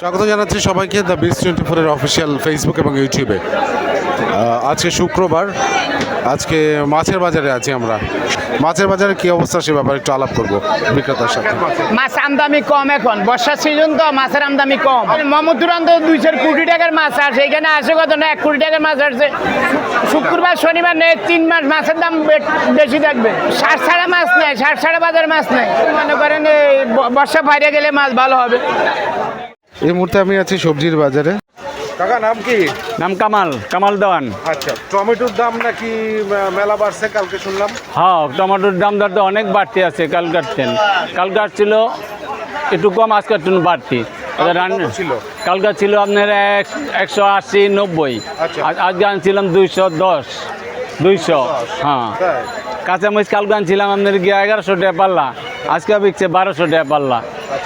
স্বাগত জানাচ্ছি সবাইকে দ্য বিস টোয়েন্টি ফোরের অফিসিয়াল ফেসবুক এবং ইউটিউবে আজকে শুক্রবার আজকে মাছের বাজারে আছি আমরা। মাছের বাজারে কি অবস্থা সে ব্যাপারে একটু আলাপ করব বিক্রেতার সাথে। মাছ আমদামি কম এখন। বর্ষার সিজন তো মাছের আমদামি কম। মমতুরান্ত দুইশো কোটি টাকার মাছ আসে এখানে আসে কত না এক কোটি টাকার মাছ আসছে শুক্রবার শনিবার নেই তিন মাস মাছের দাম বেশি থাকবে। ষাট ছাড়া মাছ নেই ষাট ছাড়া বাজার মাছ নেই। মনে করেন এই বর্ষা বাইরে গেলে মাছ ভালো হবে। এই মুহূর্তে আমি আছি সবজির বাজারে। কাকা নাম কি? নাম কামাল কামাল দেওয়ান। আচ্ছা টমেটোর দাম নাকি মেলা বাড়ছে কালকে শুনলাম? হ্যাঁ টমেটোর দাম দর তো অনেক বাড়তি আছে কালকার চেন কালকার ছিল একটু কম আজকের টুন বাড়তি। কালকে ছিল? কালকার ছিল আপনার এক একশো আশি নব্বই। আচ্ছা। আজ- আজকে আনছিলাম দুইশো দশ। দুইশো হ্যাঁ। তাই কাঁচামরিচ কালকে আনছিলাম আপনার গিয়ে এগারোশো টাকা পাল্লা। আজকে বিকছে বারোশো টাকা পাল্লা। আর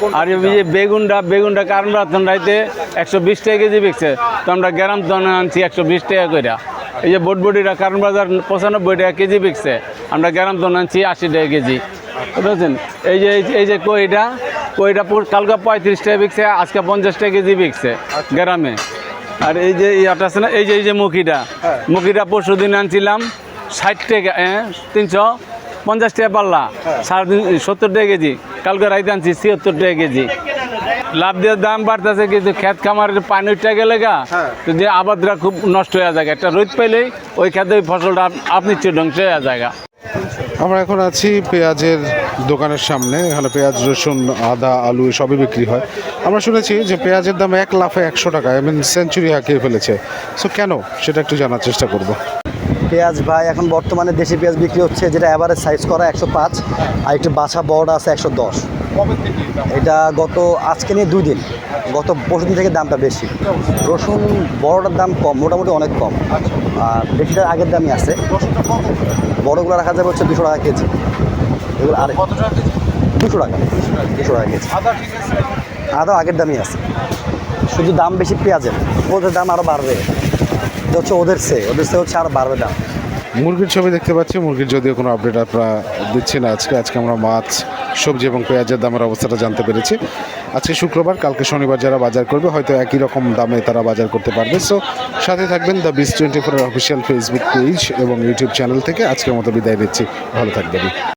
কোন আর এই যে বেগুনটা বেগুনটা কারণ রাতন রাইতে একশো বিশ টাকা কেজি বিকছে। তো আমরা গ্রাম তনে আনছি একশো বিশ টাকা করে এই যে বটবটিটা কারণ বাজার পঁচানব্বই টাকা কেজি বিকছে। আমরা গ্রাম তনে আনছি আশি টাকা কেজি। বুঝেছেন? এই যে এই যে- কইটা কইটা কালকে পঁয়ত্রিশ টাকা বিকছে আজকে পঞ্চাশ টাকা কেজি বিকছে গ্রামে। আর এই যে ইয়াটা আছে না এই যে এই যে মুখিটা মুখিটা পরশু দিন আনছিলাম ষাট টাকা হ্যাঁ তিনশো পঞ্চাশ টাকা পাল্লা সাড়ে তিন সত্তর টাকা কেজি। কালকে রাইতে আনছি ছিয়াত্তর টাকা কেজি। লাভ দিয়ে দাম বাড়তেছে কিন্তু খেত খামারের পানি উঠে গেলে গা হ্যাঁ। তো যে আবাদরা খুব নষ্ট হয়ে যায় একটা রোদ পেলেই ওই খেতে ওই ফসলটা আপনি ধ্বংস হয়ে যায় আমরা এখন আছি পেঁয়াজের দোকানের সামনে এখানে পেঁয়াজ রসুন আদা আলু সবই বিক্রি হয়। আমরা শুনেছি যে পেঁয়াজের দাম এক লাফে একশো টাকা আই মিন সেঞ্চুরি হাঁকিয়ে ফেলেছে। সো কেন? সেটা একটু জানার চেষ্টা করব। পেঁয়াজ ভাই এখন বর্তমানে দেশি পেঁয়াজ বিক্রি হচ্ছে যেটা অ্যাভারেজ সাইজ করা একশো পাঁচ আর একটু বাছা বড় আছে একশো দশ। এটা গত আজকে নিয়ে দুই দিন। গত পরশু দিন থেকে দামটা বেশি। রসুন বড়টার দাম কম মোটামুটি অনেক কম। আর দেশিটার আগের দামই আছে। বড়গুলো রাখা যাবে হচ্ছে দুশো টাকা কেজি। এগুলো আর দুশো টাকা। দুশো টাকা কেজি। আদা আগের দামই আছে। শুধু দাম বেশি পেঁয়াজের। ওদের দাম আরও বাড়বে। হচ্ছে ওদের সে ওদের সে হচ্ছে আরও বাড়বে দাম মুরগির ছবি দেখতে পাচ্ছি, মুরগির যদিও কোনো আপডেট আপনারা দিচ্ছি না আজকে। আজকে আমরা মাছ, সবজি এবং পেঁয়াজের দামের অবস্থাটা জানতে পেরেছি। আজকে শুক্রবার, কালকে শনিবার যারা বাজার করবে, হয়তো একই রকম দামে তারা বাজার করতে পারবে। সো সাথে থাকবেন দ্য বিস টোয়েন্টি ফোরের অফিসিয়াল ফেসবুক পেজ এবং ইউটিউব চ্যানেল থেকে। আজকের মতো বিদায় দিচ্ছি ভালো থাকবেন।